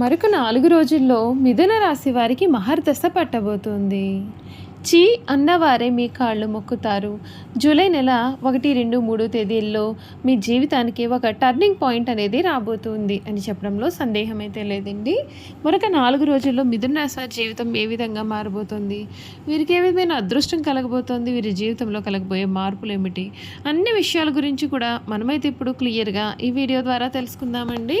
మరొక నాలుగు రోజుల్లో మిథున రాశి వారికి మహర్దశ పట్టబోతుంది. చీ అన్నవారే మీ కాళ్ళు మొక్కుతారు. జూలై నెల ఒకటి రెండు మూడు తేదీల్లో మీ జీవితానికి ఒక టర్నింగ్ పాయింట్ అనేది రాబోతుంది అని చెప్పడంలో సందేహం అయితే లేదండి. మరొక నాలుగు రోజుల్లో మిథున రాశి జీవితం ఏ విధంగా మారబోతుంది? వీరికి ఏ విధమైన అదృష్టం కలగబోతోంది? వీరి జీవితంలో కలగబోయే మార్పులు ఏమిటి? అన్ని విషయాల గురించి కూడా మనమైతే ఇప్పుడు క్లియర్గా ఈ వీడియో ద్వారా తెలుసుకుందామండి.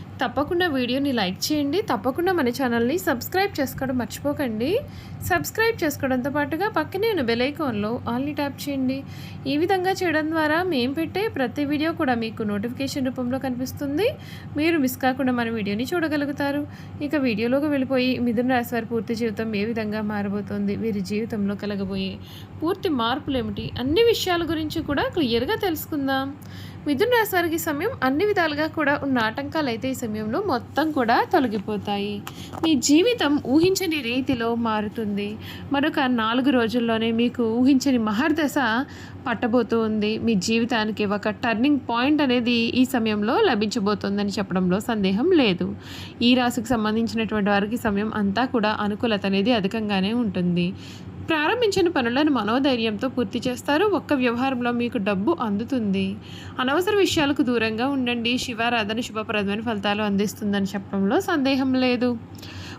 తప్పకుండా వీడియోని లైక్ చేయండి. తప్పకుండా మన ఛానల్ని సబ్స్క్రైబ్ చేసుకోవడం మర్చిపోకండి. సబ్స్క్రైబ్ చేసుకోవడంతో పాటుగా పక్కనే ఉన్న బెలైకాన్లో ఆల్ని ట్యాప్ చేయండి. ఈ విధంగా చేయడం ద్వారా మేము పెట్టే ప్రతి వీడియో కూడా మీకు నోటిఫికేషన్ రూపంలో కనిపిస్తుంది. మీరు మిస్ కాకుండా మన వీడియోని చూడగలుగుతారు. ఇక వీడియోలోకి వెళ్ళిపోయి మిథున రాశి వారి పూర్తి జీవితం ఏ విధంగా మారబోతోంది? వీరి జీవితంలో కలగబోయే పూర్తి మార్పులు ఏమిటి? అన్ని విషయాల గురించి కూడా క్లియర్గా తెలుసుకుందాం. మిథున రాశి వారికి సమయం అన్ని విధాలుగా కూడా ఉన్న ఆటంకాలు అయితే ఈ సమయంలో మొత్తం కూడా తొలగిపోతాయి. మీ జీవితం ఊహించని రీతిలో మారుతుంది. మరొక నాలుగు రోజుల్లోనే మీకు ఊహించని మహర్దశ పట్టబోతూ ఉంది. మీ జీవితానికి ఒక టర్నింగ్ పాయింట్ అనేది ఈ సమయంలో లభించబోతోందని చెప్పడంలో సందేహం లేదు. ఈ రాశికి సంబంధించినటువంటి వారికి సమయం అంతా కూడా అనుకూలత అనేది అధికంగానే ఉంటుంది. ప్రారంభించిన పనులను మనోధైర్యంతో పూర్తి చేస్తారు. ఒక్క వ్యవహారంలో మీకు డబ్బు అందుతుంది. అనవసర విషయాలకు దూరంగా ఉండండి. శివారాధన శుభప్రదమైన ఫలితాలు అందిస్తుందని చెప్పడంలో సందేహం లేదు.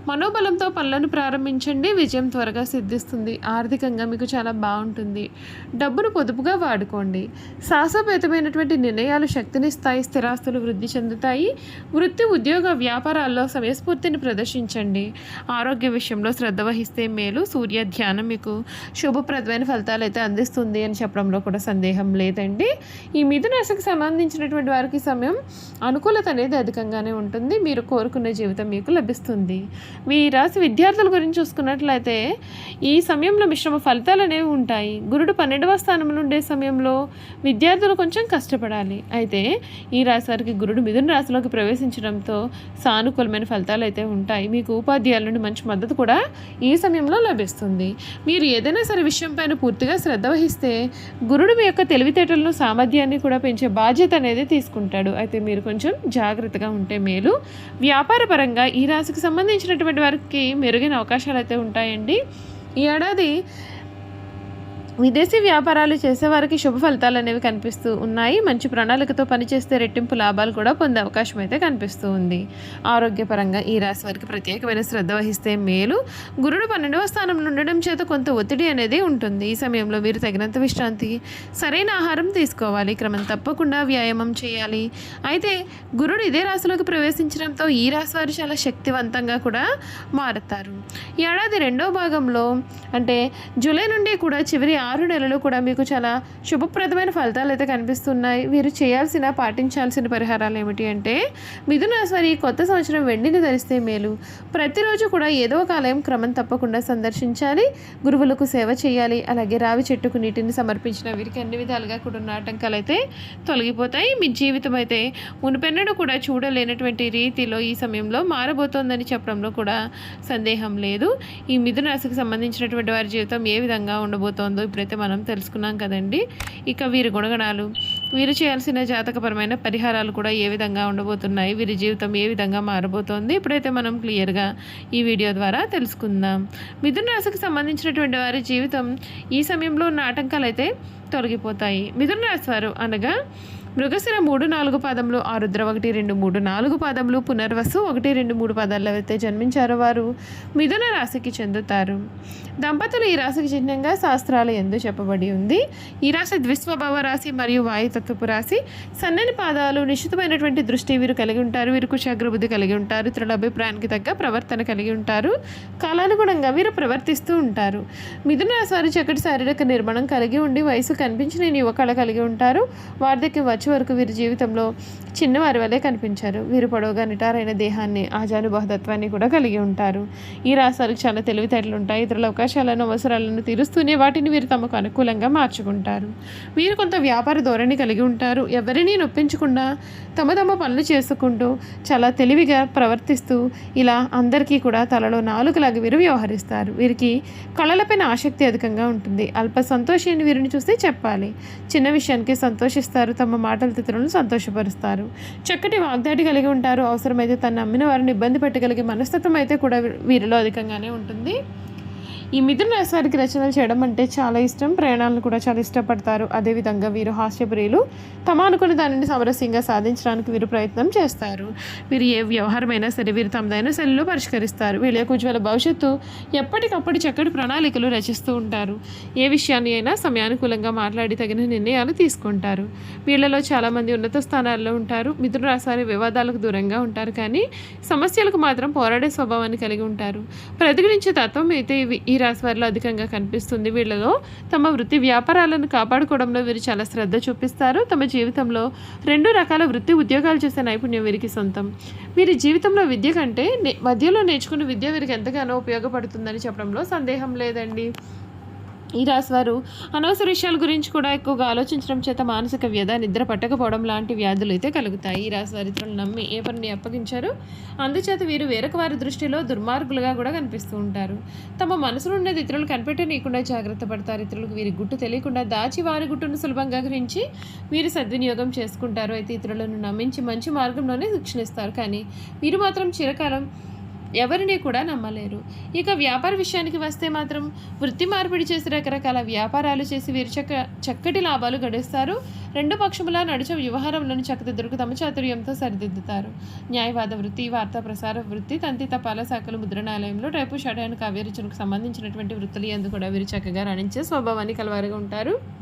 మనోబలంతో పనులను ప్రారంభించండి. విజయం త్వరగా సిద్ధిస్తుంది. ఆర్థికంగా మీకు చాలా బాగుంటుంది. డబ్బును పొదుపుగా వాడుకోండి. సాహసోపేతమైనటువంటి నిర్ణయాలు శక్తినిస్తాయి స్థిరాస్తులు వృద్ధి చెందుతాయి. వృత్తి ఉద్యోగ వ్యాపారాల్లో సమయస్ఫూర్తిని ప్రదర్శించండి. ఆరోగ్య విషయంలో శ్రద్ధ వహిస్తే మేలు. సూర్య ధ్యానం మీకు శుభప్రదమైన ఫలితాలు అయితే అందిస్తుంది అని చెప్పడంలో కూడా సందేహం లేదండి. ఈ మిథున రాశికి సంబంధించినటువంటి వారికి సమయం అనుకూలత అనేది అధికంగానే ఉంటుంది. మీరు కోరుకున్న జీవితం మీకు లభిస్తుంది. మీ రాశి విద్యార్థుల గురించి చూసుకున్నట్లయితే ఈ సమయంలో మిశ్రమ ఫలితాలు అనేవి ఉంటాయి. గురుడు పన్నెండవ స్థానంలో ఉండే సమయంలో విద్యార్థులు కొంచెం కష్టపడాలి. అయితే ఈ రాశి వారికి గురుడు మిథున రాశిలోకి ప్రవేశించడంతో సానుకూలమైన ఫలితాలు అయితే ఉంటాయి. మీకు ఉపాధ్యాయుల నుండి మంచి మద్దతు కూడా ఈ సమయంలో లభిస్తుంది. మీరు ఏదైనా సరే విషయం పైన పూర్తిగా శ్రద్ధ వహిస్తే గురుడు మీ యొక్క తెలివితేటలను సామర్థ్యాన్ని కూడా పెంచే బాధ్యత అనేది తీసుకుంటాడు. అయితే మీరు కొంచెం జాగ్రత్తగా ఉంటే మేలు. వ్యాపారపరంగా ఈ రాశికి సంబంధించినటువంటి వారికి మెరుగైన అవకాశాలు అయితే ఉంటాయండి. ఈ ఏడాది విదేశీ వ్యాపారాలు చేసేవారికి శుభ ఫలితాలు అనేవి కనిపిస్తూ ఉన్నాయి. మంచి ప్రణాళికతో పనిచేస్తే రెట్టింపు లాభాలు కూడా పొందే అవకాశం అయితే కనిపిస్తూ ఉంది. ఆరోగ్యపరంగా ఈ రాశి వారికి ప్రత్యేకమైన శ్రద్ధ వహిస్తే మేలు. గురుడు పన్నెండవ స్థానంలో ఉండడం చేత కొంత ఒత్తిడి అనేది ఉంటుంది. ఈ సమయంలో మీరు తగినంత విశ్రాంతి సరైన ఆహారం తీసుకోవాలి. క్రమం తప్పకుండా వ్యాయామం చేయాలి. అయితే గురుడు ఇదే రాశిలోకి ప్రవేశించడంతో ఈ రాశి వారు చాలా శక్తివంతంగా కూడా మారుతారు. ఈ ఏడాది రెండో భాగంలో అంటే జూలై నుండి కూడా చివరి ఆరు నెలలు కూడా మీకు చాలా శుభప్రదమైన ఫలితాలు అయితే కనిపిస్తున్నాయి. వీరు చేయాల్సిన పాటించాల్సిన పరిహారాలు ఏమిటి అంటే మిథున రాశి కొత్త సంవత్సరం వెండిని ధరిస్తే మేలు. ప్రతిరోజు కూడా ఏదో ఒక ఆలయం క్రమం తప్పకుండా సందర్శించాలి గురువులకు సేవ చేయాలి అలాగే రావి చెట్టుకు నీటిని సమర్పించిన వీరికి అన్ని విధాలుగా కూడా ఉన్న ఆటంకాలు అయితే తొలగిపోతాయి. మీ జీవితం అయితే మునిపెన్నడూ కూడా చూడలేనటువంటి రీతిలో ఈ సమయంలో మారబోతోందని చెప్పడంలో కూడా సందేహం లేదు. ఈ మిథున రాశికి సంబంధించినటువంటి వారి జీవితం ఏ విధంగా ఉండబోతోందో ఇప్పుడైతే మనం తెలుసుకున్నాం కదండి. ఇక వీరి గుణగణాలు వీరు చేయాల్సిన జాతకపరమైన పరిహారాలు కూడా ఏ విధంగా ఉండబోతున్నాయి వీరి జీవితం ఏ విధంగా మారబోతోంది ఇప్పుడైతే మనం క్లియర్గా ఈ వీడియో ద్వారా తెలుసుకుందాం. మిథున రాశికి సంబంధించినటువంటి వారి జీవితం ఈ సమయంలో ఉన్న ఆటంకాలు అయితే తొలగిపోతాయి. మిథున రాశి వారు అనగా మృగశిర మూడు నాలుగు పాదములు ఆరుద్ర ఒకటి రెండు మూడు నాలుగు పాదములు పునర్వసు ఒకటి రెండు మూడు పాదాల్లో అయితే జన్మించారు వారు. మిథున రాశికి చెందుతారు. దంపతులు ఈ రాశికి చిహ్నంగా శాస్త్రాలు ఎందు చెప్పబడి ఉంది. ఈ రాశి ద్విస్వభావ రాశి మరియు వాయుతత్వపు రాశి. సన్నని పాదాలు నిశ్చితమైనటువంటి దృష్టి వీరు కలిగి ఉంటారు. వీరు కుశాగ్రబుద్ధి కలిగి ఉంటారు. ఇతరుల అభిప్రాయానికి తగ్గ ప్రవర్తన కలిగి ఉంటారు. కాలానుగుణంగా వీరు ప్రవర్తిస్తూ ఉంటారు. మిథున రాశి వారు చక్కటి శారీరక నిర్మాణం కలిగి ఉండి వయసు కనిపించిన యువకళ కలిగి ఉంటారు. వార్ధక్యం మార్చి వరకు వీరి జీవితంలో చిన్నవారి వలె కనిపించారు. వీరు పొడవుగా నిటారైన దేహాన్ని ఆజానుబాహతత్వాన్ని కూడా కలిగి ఉంటారు. ఈ రాసాలకు చాలా తెలివితేటలు ఉంటాయి. ఇతరుల అవకాశాలను అవసరాలను తీరుస్తూనే వాటిని వీరు తమకు అనుకూలంగా మార్చుకుంటారు. వీరు కొంత వ్యాపార ధోరణి కలిగి ఉంటారు. ఎవరినీ నొప్పించకుండా తమ తమ పనులు చేసుకుంటూ చాలా తెలివిగా ప్రవర్తిస్తూ ఇలా అందరికీ కూడా తలలో నాలుగులాగా వీరు వ్యవహరిస్తారు. వీరికి కళలపైన ఆసక్తి అధికంగా ఉంటుంది. అల్ప సంతోషాన్ని వీరిని చూస్తే చెప్పాలి. చిన్న విషయానికి సంతోషిస్తారు. తమ మాటల ఇతరులను సంతోషపరుస్తారు. చక్కటి వాగ్దాటి కలిగి ఉంటారు. అవసరమైతే తను నమ్మిన వారిని ఇబ్బంది పెట్టగలిగే మనస్తత్వం అయితే కూడా వీరిలో అధికంగానే ఉంటుంది. ఈ మిథున రాశి వారికి రచనలు చేయడం అంటే చాలా ఇష్టం. ప్రయాణాలను కూడా చాలా ఇష్టపడతారు. అదేవిధంగా వీరు హాస్యప్రియులు. తమ అనుకున్న దానిని సమరస్యంగా సాధించడానికి వీరు ప్రయత్నం చేస్తారు. వీరు ఏ వ్యవహారమైనా సరే వీరు తమదైన శైలిలో పరిష్కరిస్తారు. వీళ్ళ యొక్క ఉజ్వల భవిష్యత్తు ఎప్పటికప్పుడు చక్కటి ప్రణాళికలు రచిస్తూ ఉంటారు. ఏ విషయాన్ని అయినా సమయానుకూలంగా మాట్లాడి తగిన నిర్ణయాలు తీసుకుంటారు. వీళ్ళలో చాలామంది ఉన్నత స్థానాల్లో ఉంటారు. మిథున రాశి వివాదాలకు దూరంగా ఉంటారు కానీ సమస్యలకు మాత్రం పోరాడే స్వభావాన్ని కలిగి ఉంటారు. ప్రతిఘటించే తత్వం అయితే ఈ రాశి వారిలో అధికంగా కనిపిస్తుంది వీళ్ళలో. తమ వృత్తి వ్యాపారాలను కాపాడుకోవడంలో వీరు చాలా శ్రద్ధ చూపిస్తారు. తమ జీవితంలో రెండు రకాల వృత్తి ఉద్యోగాలు చేసే నైపుణ్యం వీరికి సొంతం. వీరి జీవితంలో విద్య కంటే నే- మధ్యలో నేర్చుకున్న విద్య వీరికి ఎంతగానో ఉపయోగపడుతుందని చెప్పడంలో సందేహం లేదండి. ఈ రాశివారు అనవసర విషయాల గురించి కూడా ఎక్కువగా ఆలోచించడం చేత మానసిక వ్యధ నిద్ర పట్టకపోవడం లాంటి వ్యాధులు అయితే కలుగుతాయి. ఈ రాశివారి ఇతరులు నమ్మి ఏ పనిని అప్పగించారు? అందుచేత వీరు వేరొక వారి దృష్టిలో దుర్మార్గులుగా కూడా కనిపిస్తూ ఉంటారు. తమ మనసులో ఉన్నది ఇతరులు కనిపెట్టనీయకుండా జాగ్రత్త పడతారు. ఇతరులకు వీరి గుట్టు తెలియకుండా దాచి వారి గుట్టును సులభంగా గ్రహించి వీరు సద్వినియోగం చేసుకుంటారు. అయితే ఇతరులను నమ్మించి మంచి మార్గంలోనే శిక్షణిస్తారు. కానీ వీరు మాత్రం చిరకాలం ఎవరిని కూడా నమ్మలేరు. ఇక వ్యాపార విషయానికి వస్తే మాత్రం వృత్తి మార్పిడి చేసి రకరకాల వ్యాపారాలు చేసి వీరు చక్క చక్కటి లాభాలు గడిస్తారు. రెండు పక్షముల నడిచే వ్యవహారంలోని చక్కదిద్దరుకు తమ చాతుర్యంతో సరిదిద్దుతారు. న్యాయవాద వృత్తి వార్తా ప్రసార వృత్తి తంతి తపాల శాఖలు ముద్రణాలయంలో టైపు షడాను కావ్యరచనకు సంబంధించినటువంటి వృత్తులు ఎందు కూడా వీరు చక్కగా రాణించే స్వభావాన్ని కలవారుగా ఉంటారు.